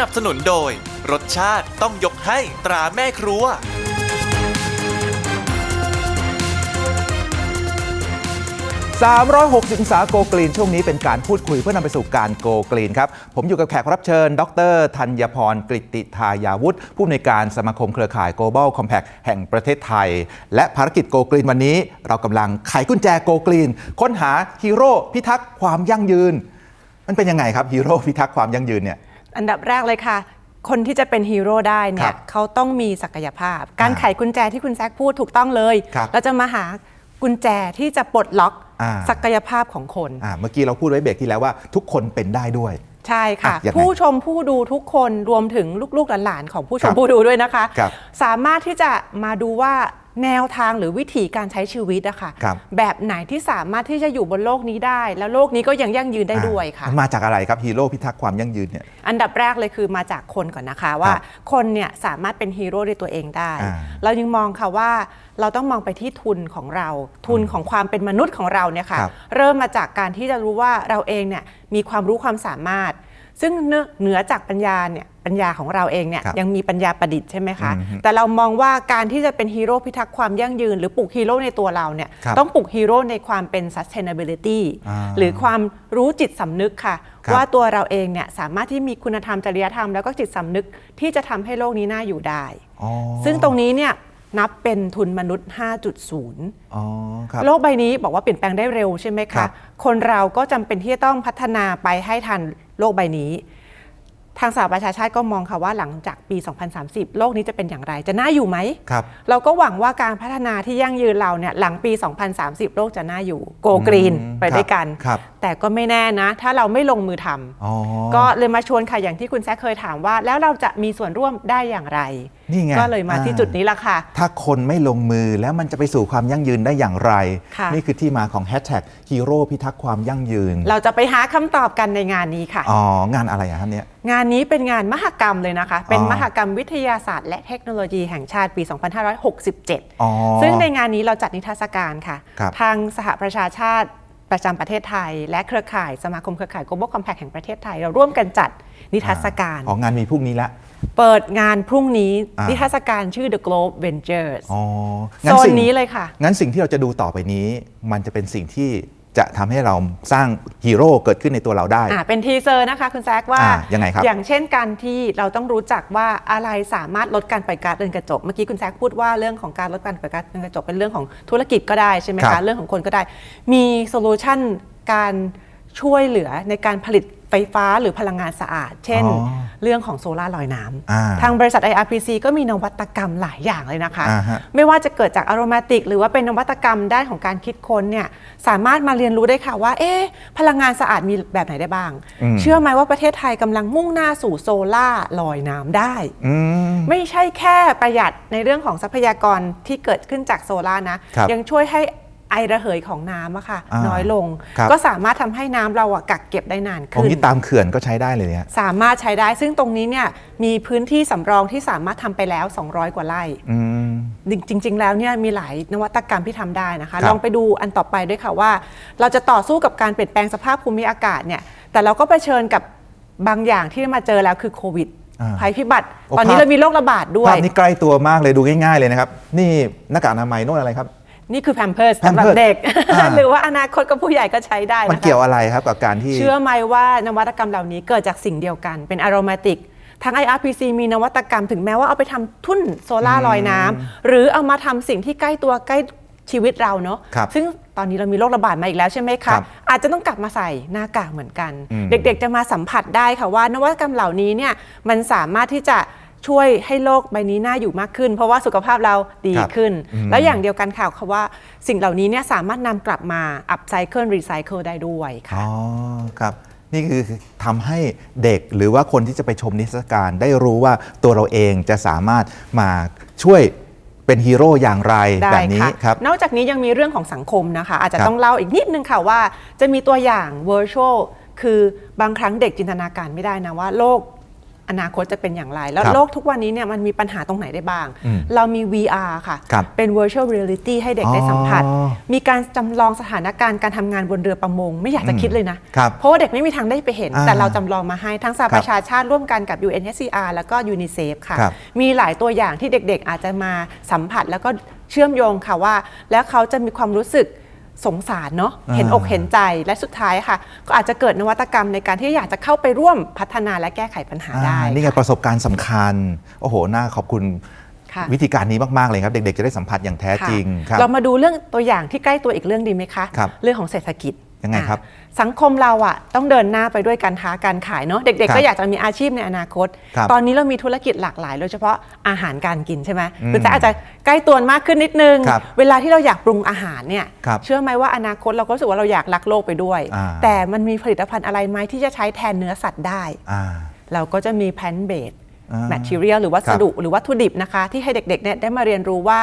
นับสนุนโดย รสชาติต้องยกให้ตราแม่ครัว 360องศาโกกรีนช่วงนี้เป็นการพูดคุยเพื่อนำไปสู่การโกกรีนครับ ผมอยู่กับแขกรับเชิญ ดรธัญพรกฤติทายาวุฒิผู้อำนวยการสมาคมเครือข่าย Global Compact แห่งประเทศไทย และภารกิจโกกรีนวันนี้ เรากำลังไขกุญแจโกกรีน ค้นหาฮีโร่พิทักษ์ความยั่งยืน มันเป็นยังไงครับฮีโร่พิทักษ์ความยั่งยืนเนี่ย อันดับแรกเลยค่ะ คนที่จะเป็นฮีโร่ได้ครัเนี่ยบเขาต้องมีศักยภาพ การอ่าไขกุญแจที่คุณแซคพูดถูกต้องเลย ครับเราจะมาหากุญแจที่จะปลดล็อกอ่า ศักยภาพของคน อ่าเมื่อกี้เราพูดไว้เบรกที่แล้วว่าทุกคนเป็นได้ด้วย ใช่ค่ะ อะยังไงผู้ชมผู้ดูทุกคนรวมถึงลูกๆหลานๆของผู้ชครัมบผู้ดูด้วยนะคะ ครับสามารถที่จะมาดูว่า แนวทางหรือวิธีการใช้ชีวิตอะค่ะครับ แบบไหนที่สามารถที่จะอยู่บนโลกนี้ได้ แล้วโลกนี้ก็ยังยั่งยืนได้ด้วยค่ะ มันมาจากอะไรครับฮีโร่พิทักษ์ความยั่งยืนเนี่ย อันดับแรกเลยคือมาจากคนก่อนนะคะว่าครับคนเนี่ยสามารถเป็นฮีโร่ด้วยตัวเองได้ อ่าเรายังมองค่ะว่าเราต้องมองไปที่ทุนของเรา ทุนของความเป็นมนุษย์ของเราเนี่ยค่ะครับเริ่มมาจากการที่จะรู้ว่าเราเองเนี่ยมีความรู้ความสามารถ ซึ่งเนื้อเหนือจากปัญญาเนี่ยปัญญาของเราเองเนี่ยครับยังมีปัญญาประดิษฐ์ใช่ไหมคะอืมฮึแต่เรามองว่าการที่จะเป็นฮีโร่พิทักษ์ความยั่งยืน หรือปลุกฮีโร่ในตัวเราเนี่ยครับต้องปลุกฮีโร่ในความเป็น sustainability อ่าหรือความรู้จิตสำนึกค่ะครับว่าตัวเราเองเนี่ยสามารถที่มีคุณธรรมจริยธรรมแล้วก็จิตสำนึกที่จะทำให้โลกนี้น่าอยู่ได้อ๋อซึ่งตรงนี้เนี่ยนับเป็นทุนมนุษย์ 5.0อ๋อครับโลกใบนี้บอกว่าเปลี่ยนแปลงได้เร็วใช่ไหมครัคะบคนเราก็จำเป็นที่จะต้องพัฒนาไปให้ทัน โลกใบนี้ ทางสหประชาชาติก็มองค่ะว่าหลังจากปี 2030 โลกนี้จะเป็นอย่างไร จะน่าอยู่ไหมครับ เราก็หวังว่าการพัฒนาที่ยั่งยืนเราเนี่ยหลังปี 2030 โลกจะน่าอยู่โกกรีนอืมไปด้วยกันครับแต่ก็ไม่แน่นะ ถ้าเราไม่ลงมือทำอ๋อก็เลยมาชวนค่ะอย่างที่คุณแซคเคยถามว่า แล้วเราจะมีส่วนร่วมได้อย่างไร นี่ไงก็เลยมาที่อ่าจุดนี้ละค่ะ ถ้าคนไม่ลงมือแล้วมันจะไปสู่ความยั่งยืนได้อย่างไรค่ะนี่คือที่มาของแฮชแท็กฮีโร่พิทักษ์ความยั่งยืน เราจะไปหาคำตอบกันในงานนี้ค่ะ อ๋อ งานอะไรอะครับเนี่ย งานนี้เป็นงานมหกรรมเลยนะคะ เป็นอ๋อมหกรรมวิทยาศาสตร์ และเทคโนโลยีแห่งชาติปี 2567อ๋อซึ่งในงานนี้เราจัดนิทรรศการค่ะครับทางสหประชาชาติประจำประเทศไทย และเครือข่ายสมาคมเครือข่าย Global Compact แห่งประเทศไทย เราร่วมกันจัดนิทรรศการอ๋องานมีพรุ่งนี้ละ เปิดงานพรุ่งนี้อ่านิ นิทรรศการชื่อ The Globe Ventures อ๋อโซนสิ่งนี้เลยค่ะ งั้นสิ่งที่เราจะดูต่อไปนี้ มันจะเป็นสิ่งที่จะทำให้เราสร้างฮีโร่เกิดขึ้นในตัวเราได้ อ่าเป็นทีเซอร์นะคะคุณแซคว่าอ่ายังไงครับอย่างเช่นการที่เราต้องรู้จักว่าอะไรสามารถลดการปล่อยก๊าซเรือนกระจก เมื่อกี้คุณแซคพูดว่าเรื่องของการลดการปล่อยก๊าซเรือนกระจกเป็นเรื่องของธุรกิจก็ได้ใช่ไหมครัคะบเรื่องของคนก็ได้ มีโซลูชันการช่วยเหลือในการผลิต ไฟฟ้าหรือพลังงานสะอาด เช่น อ๋อเรื่องของโซลาร์ลอยน้อ่าำทางบริษัท IRPC ก็มีนวัตกรรมหลายอย่างเลยนะคะ อ่าฮะ ไม่ว่าจะเกิดจากอารมาติก หรือว่าเป็นนวัตกรรมด้านของการคิดค้นเนี่ยสามารถมาเรียนรู้ได้ค่ะว่า เอ๊ะพลังงานสะอาดมีแบบไหนได้บ้างอืมเชื่อไหมว่าประเทศไทยกำลังมุ่งหน้าสู่โซล่าร์ลอยน้ำได้ อืม ไม่ใช่แค่ประหยัดในเรื่องของทรัพยากรที่เกิดขึ้นจากโซลาร์นะ ครับยังช่วยให้ ไอระเหยของน้ำอะค่ะ อ่าน้อยลง ครับ ก็สามารถทำให้น้ำเราอะกักเก็บได้นานของขึ้น ที่ตามเขื่อนก็ใช้ได้เลยเนี่ย สามารถใช้ได้ ซึ่งตรงนี้เนี่ยมีพื้นที่สำรองที่สามารถทำไปแล้ว 200 กว่าไร่ อืม จริง ๆ แล้วเนี่ยมีหลายนวัตกรรมที่ทำได้นะคะ ครับลองไปดูอันต่อไปด้วยค่ะว่า เราจะต่อสู้กับการเปลี่ยนแปลงสภาพภูมิอากาศเนี่ย แต่เราก็เผชิญกับบางอย่างที่มาเจอแล้วคือโควิดอ่าภัยพิบัติ โอ้ตอนนี้ภาพ เรามีโรคระบาดด้วยภาพนี้ใกล้ตัวมากเลยดูง่ายๆเลยนะครับ นี่หน้ากากอนามัยโน่นอะไรครับ นี่คือแพมเพิร์สสำหรับ Pampers เด็ก อ่า หรือว่าอนาคตกับผู้ใหญ่ก็ใช้ได้มันนะคะ เกี่ยวอะไรครับกับการที่ เชื่อไหมว่านวัตกรรมเหล่านี้เกิดจากสิ่งเดียวกันเป็นอารมาติกทาง IRPC มีนวัตกรรมถึงแม้ว่าเอาไปทำทุ่นโซลาร์ลอยน้ำหรือเอามาทำสิ่งที่ใกล้ตัวใกล้ชีวิตเราเนาะครับซึ่งตอนนี้เรามีโรคระบาดมาอีกแล้วใช่ไหมครัคะบอาจจะต้องกลับมาใส่หน้ากากเหมือนกัน อืม เด็กๆจะมาสัมผัสได้ค่ะว่านวัตกรรมเหล่านี้เนี่ยมันสามารถที่จะ ช่วยให้โลกใบนี้น่าอยู่มากขึ้น เพราะว่าสุขภาพเราดีครับขึ้นอืมแล้วอย่างเดียวกันค่ะค่ะว่าสิ่งเหล่านี้เนี่ยสามารถนำกลับมาอัพไซเคิลรีไซเคิลได้ด้วยค่ะอ๋อครับนี่คือทำให้เด็กหรือว่าคนที่จะไปชมนิทรรศการได้รู้ว่าตัวเราเองจะสามารถมาช่วยเป็นฮีโร่อย่างไรได้แบบนี้ค่ะครับ นอกจากนี้ยังมีเรื่องของสังคมนะคะ อาจจะครับต้องเล่าอีกนิดนึงค่ะว่าจะมีตัวอย่าง virtual คือบางครั้งเด็กจินตนาการไม่ได้นะว่าโลก อนาคตจะเป็นอย่างไร แล้วครับโลกทุกวันนี้เนี่ยมันมีปัญหาตรงไหนได้บ้าง อืมเรามี VR ค่ะ ครับเป็น virtual reality ให้เด็กได้สัมผัส อ๋อมีการจำลองสถานการณ์การทำงานบนเรือประมง ไม่อยากจะคิดเลยนะ ครับเพราะว่าเด็กไม่มีทางได้ไปเห็น อ่าแต่เราจำลองมาให้ทั้งสหครับประชาชาติร่วมกันกับ UNHCR แล้วก็ UNICEF ค่ะ ครับ มีหลายตัวอย่างที่เด็กๆ อาจจะมาสัมผัสแล้วก็เชื่อมโยงค่ะว่า แล้วเขาจะมีความรู้สึก สงสารเนาะอ่าเห็นอกเห็นใจและสุดท้ายค่ะ ก็อาจจะเกิดนวัตกรรมในการที่อยากจะเข้าไปร่วมพัฒนาและแก้ไขปัญหาได้อ่านี่ไงประสบการณ์สำคัญ โอ้โห น่าขอบคุณค่ะวิธีการนี้มาก ๆ เลยครับ เด็ก ๆ จะได้สัมผัสอย่างแท้จริงคค่ะรับเรามาดูเรื่องตัวอย่างที่ใกล้ตัวอีกเรื่องดีไหมคะครับเรื่องของเศรษฐกิจ ยังไงครับอะสังคมเราอะต้องเดินหน้าไปด้วยการค้าการขายเนาะเด็กครัๆบก็อยากจะมีอาชีพในอนาคตครับตอนนี้เรามีธุรกิจหลากหลายโดยเฉพาะอาหารการกินใช่ไหมอืมคุณจะอาจจะใกล้ตัวมากขึ้นนิดนึงครับเวลาที่เราอยากปรุงอาหารเนี่ยครับเชื่อไหมว่าอนาคตเราก็รู้สึกว่าเราอยากรักโลกไปด้วยอ่าแต่มันมีผลิตภัณฑ์อะไรไหมที่จะใช้แทนเนื้อสัตว์ได้อ่าเราก็จะมี plant based อ่า material หรือวัสดุหรือวัตถุดิบนะคะ ที่ให้เด็กๆเนี่ยได้มาเรียนรู้ว่า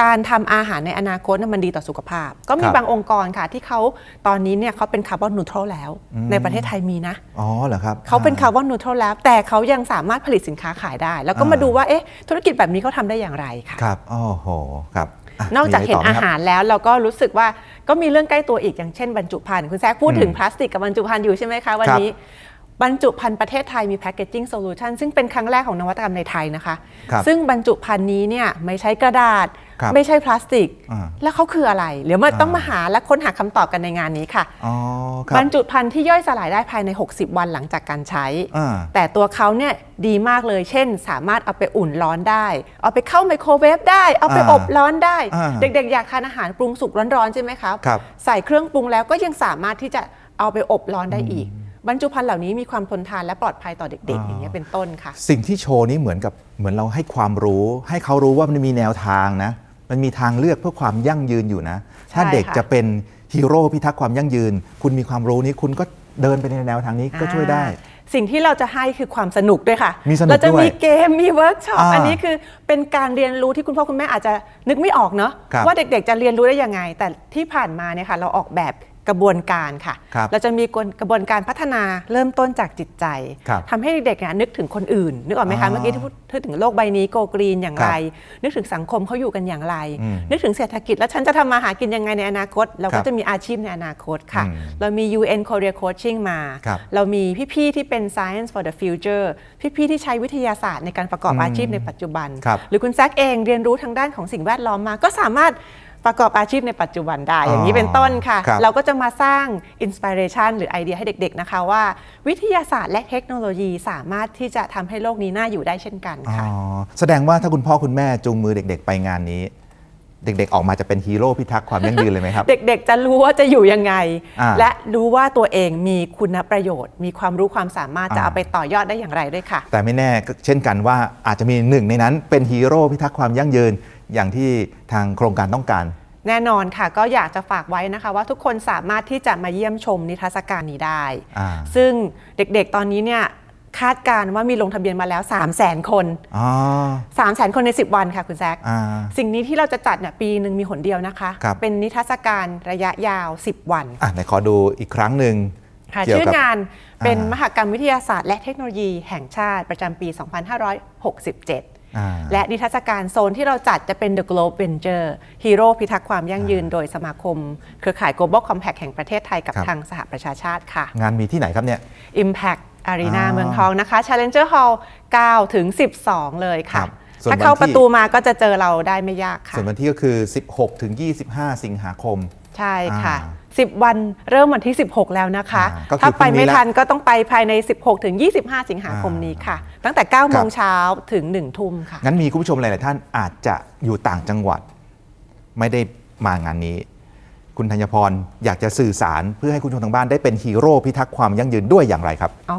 การทำอาหารในอนาคตเนี่ยมันดีต่อสุขภาพ ก็มีครับบางองค์กรค่ะ ที่เขาตอนนี้เนี่ยเขาเป็นคาร์บอนนูทรัลแล้วอืมในประเทศไทยมีนะอ๋อเหรอครับเขาเป็นอ่คาร์บอนนูทรัลแล้ว แต่เขายังสามารถผลิตสินค้าขายได้ แล้วก็อ่ามมาดูว่าเอ๊ะธุรกิจแบบนี้เขาทำได้อย่างไรค่ะครับโอ้โหครับะนอกจากมีะไรเห็นต่ไมอาครับหารแล้วเราก็รู้สึกว่าก็มีเรื่องใกล้ตัวอีกอย่างเช่นบรรจุภัณฑ์คุณแซคพูดถึงพลาสติกกับบรรจุภัณฑ์อยู่ใช่ไหมคะวันนี้ บรรจุภัณฑ์ประเทศไทยมี packaging solution ซึ่งเป็นครั้งแรกของนวัตกรรมในไทยนะคะ ครับซึ่งบรรจุภัณฑ์นี้เนี่ยไม่ใช้กระดาษ ครับไม่ใช่พลาสติก อ่าแล้วเขาคืออะไรเดี๋ยวมาอ่า ต้องมาหาและค้นหาคำตอบกันในงานนี้ค่ะ อ๋อครับบรรจุภัณฑ์ที่ย่อยสลายได้ภายใน 60 วันหลังจากการใช้ อ่า แต่ตัวเขาเนี่ยดีมากเลย เช่น สามารถเอาไปอุ่นร้อนได้ เอาไปเข้าไมโครเวฟได้ เอาไปอ่าอบร้อนได้ อ่าเด็กๆ อยากทานอาหารปรุงสุกร้อนๆใช่ไหมครับ ครับ ใส่เครื่องปรุงแล้วก็ยังสามารถที่จะเอาไปอบร้อนได้อีก บรรจุภัณฑ์เหล่านี้มีความทนทานและปลอดภัยต่อเด็กๆ อย่างเงี้ยเป็นต้นค่ะ สิ่งที่โชว์นี้เหมือนกับเหมือนเราให้ความรู้ ให้เขารู้ว่ามันมีแนวทางนะ มันมีทางเลือกเพื่อความยั่งยืนอยู่นะ ถ้าใช่เด็กค่ะจะเป็นฮีโร่พิทักษ์ความยั่งยืน คุณมีความรู้นี้คุณก็เดินไปในแนวทางนี้ก็ช่วยได้อ่าสิ่งที่เราจะให้คือความสนุกด้วยค่ะมีสนุกเราจะด้วยมีเกมมีเวิร์กช็อปอ่าอันนี้คือเป็นการเรียนรู้ที่คุณพ่อคุณแม่อาจจะนึกไม่ออกเนาะครับว่าเด็กๆจะเรียนรู้ได้ยังไง แต่ที่ผ่านมาเนี่ยค่ะเราออกแบบ กระบวนการค่ะ ครับเราจะมีกระบวนการพัฒนาเริ่มต้นจากจิตใจ ครับทำให้เด็กๆเนี่ยนึกถึงคนอื่น นึกออกไหมอ๋คะอเมื่อกี้ที่พูดพูดถึงโลกใบนี้โกกรีนอย่างไร นึกถึงสังคมเขาอยู่กันอย่างไร อืมนึกถึงเศรษฐกิจแล้วฉันจะทำมาหากินยังไงในอนาคต เราครัก็บจะมีอาชีพในอนาคตค่ะ อืมเรามี UN Korea Coaching มา ครับเรามีพี่ๆที่เป็น Science for the Future พี่ๆที่ใช้วิทยาศาสตร์ในการประกอบอืมอาชีพในปัจจุบัน ครับ หรือคุณแซคเองเรียนรู้ทางด้านของสิ่งแวดล้อมมา ก็สามารถ ประกอบอาชีพในปัจจุบันได้ อย่างนี้เป็นต้นค่ะ ครับ เราก็จะมาสร้างอินสปิเรชันหรือไอเดียให้เด็กๆนะคะว่า วิทยาศาสตร์และเทคโนโลยีสามารถที่จะทำให้โลกนี้น่าอยู่ได้เช่นกันอ๋อค่ะ แสดงว่าถ้าคุณพ่อคุณแม่จูงมือเด็ก ๆ ไปงานนี้ เด็กๆ ออกมาจะเป็นฮีโร่พิทักษ์ความยั่งยืนเลยไหมครับ เด็กๆ จะรู้ว่าจะอยู่ยังไง อ่าและรู้ว่าตัวเองมีคุณประโยชน์ มีความรู้ความสามารถจะอ่าเอาไปต่อยอดได้อย่างไรด้วยค่ะ แต่ไม่แน่ก็เช่นกันว่าอาจจะมีหนึ่งในนั้นเป็นฮีโร่พิทักษ์ความยั่งยืน อย่างที่ทางโครงการต้องการแน่นอนค่ะก็อยากจะฝากไว้นะคะ ว่าทุกคนสามารถที่จะมาเยี่ยมชมนิทรรศการนี้ได้อ่าซึ่งเด็กๆตอนนี้เนี่ยคาดการณ์ว่ามีลงทะเบียนมาแล้ว 3 0 0 0 0 0คนอ๋อ3 0 0 0 0 0คนใน 10 วันค่ะคุณแซคอ่าสิ่งนี้ที่เราจะจัดเนี่ยปีหนึ่งมีหนเดียวนะคะครับเป็นนิทรรศการระยะยาว 10 วันอะไหนขอดูอีกครั้งหนึ่งค่ะเกี่ยวชื่อกับงานเป็นอ่ามมหกรรมวิทยาศาสตร์และเทคโนโลยีแห่งชาติประจำปี 2567อ่า และนิทรรศการโซนที่เราจัดจะเป็น The Globe Venture ฮีโร่พิทักษ์ความยั่งยืนโดยสมาคม เครือข่าย Global Compact แห่งประเทศไทยกับครับทางสหประชาชาติค่ะ งานมีที่ไหนครับเนี่ย Impact Arena อ่าเมืองทองนะคะ Challenger Hall 9ถึง12 เลยครัค่ะบส่วนถ้าเข้าวันที่ประตูมาก็จะเจอเราได้ไม่ยากค่ะ ส่วนวันที่ก็คือ 16ถึง25 สิงหาคม ใช่ค่ะอ่ 10 วันเริ่มวันที่ 16 แล้วนะคะ อ่าก็คือถ้าไปพรุ่งนี้ไม่ละทันก็ต้องไปภายใน 16 ถึง 25 สิงหาคมอ่านี้นี้ค่ะ ตั้งแต่9โมงครับ เช้าถึง 1 ทุ่มค่ะ งั้นมีคุณผู้ชมหลาย ๆ ท่านอาจจะอยู่ต่างจังหวัด ไม่ได้มางานนี้ คุณธัญพรอยากจะสื่อสารเพื่อให้คุณผู้ชมทางบ้านได้เป็นฮีโร่พิทักษ์ความยั่งยืนด้วยอย่างไรครับ อ๋อ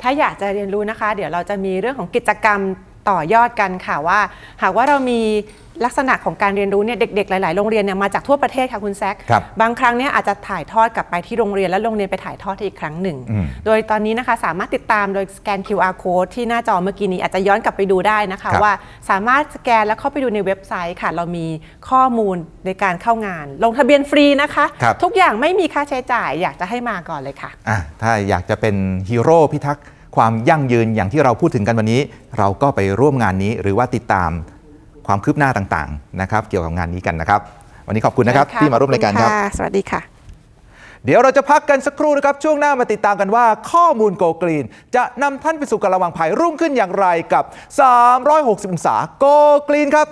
ถ้าอยากจะเรียนรู้นะคะ เดี๋ยวเราจะมีเรื่องของกิจกรรม ต่อยอดกันค่ะว่า หากว่าเรามีลักษณะของการเรียนรู้เนี่ยเด็กๆ หลายๆ โรงเรียนเนี่ยมาจากทั่วประเทศค่ะคุณแซคครับบางครั้งเนี่ยอาจจะถ่ายทอดกลับไปที่โรงเรียนแล้วโรงเรียนไปถ่ายทอดให้อีกครั้งหนึ่ง อืม โดยตอนนี้นะคะสามารถติดตามโดยสแกน QR code ที่หน้าจอเมื่อกี้นี้อาจจะย้อนกลับไปดูได้นะคะ ครับว่าสามารถสแกนแล้วเข้าไปดูในเว็บไซต์ค่ะ เรามีข้อมูลในการเข้างาน ลงทะเบียนฟรีนะคะ ครับ ทุกอย่างไม่มีค่าใช้จ่ายอยากจะให้มาก่อนเลยค่ะ อะถ้าอยากจะเป็นฮีโร่พิทักษ์ ความยั่งยืนอย่างที่เราพูดถึงกันวันนี้ เราก็ไปร่วมงานนี้หรือว่าติดตามความคืบหน้าต่างๆนะครับเกี่ยวกับงานนี้กันนะครับ วันนี้ขอบคุณนะครับที่มาร่วมรายการครับขอณะสวัสดีค่ะ เดี๋ยวเราจะพักกันสักครู่นะครับ ช่วงหน้ามาติดตามกันว่า ข้อมูลโกลกรีน จะนำท่านไปสู่การระวังภัยรุ่งขึ้นอย่างไรกับ 360 องศาโกลกรีนครับ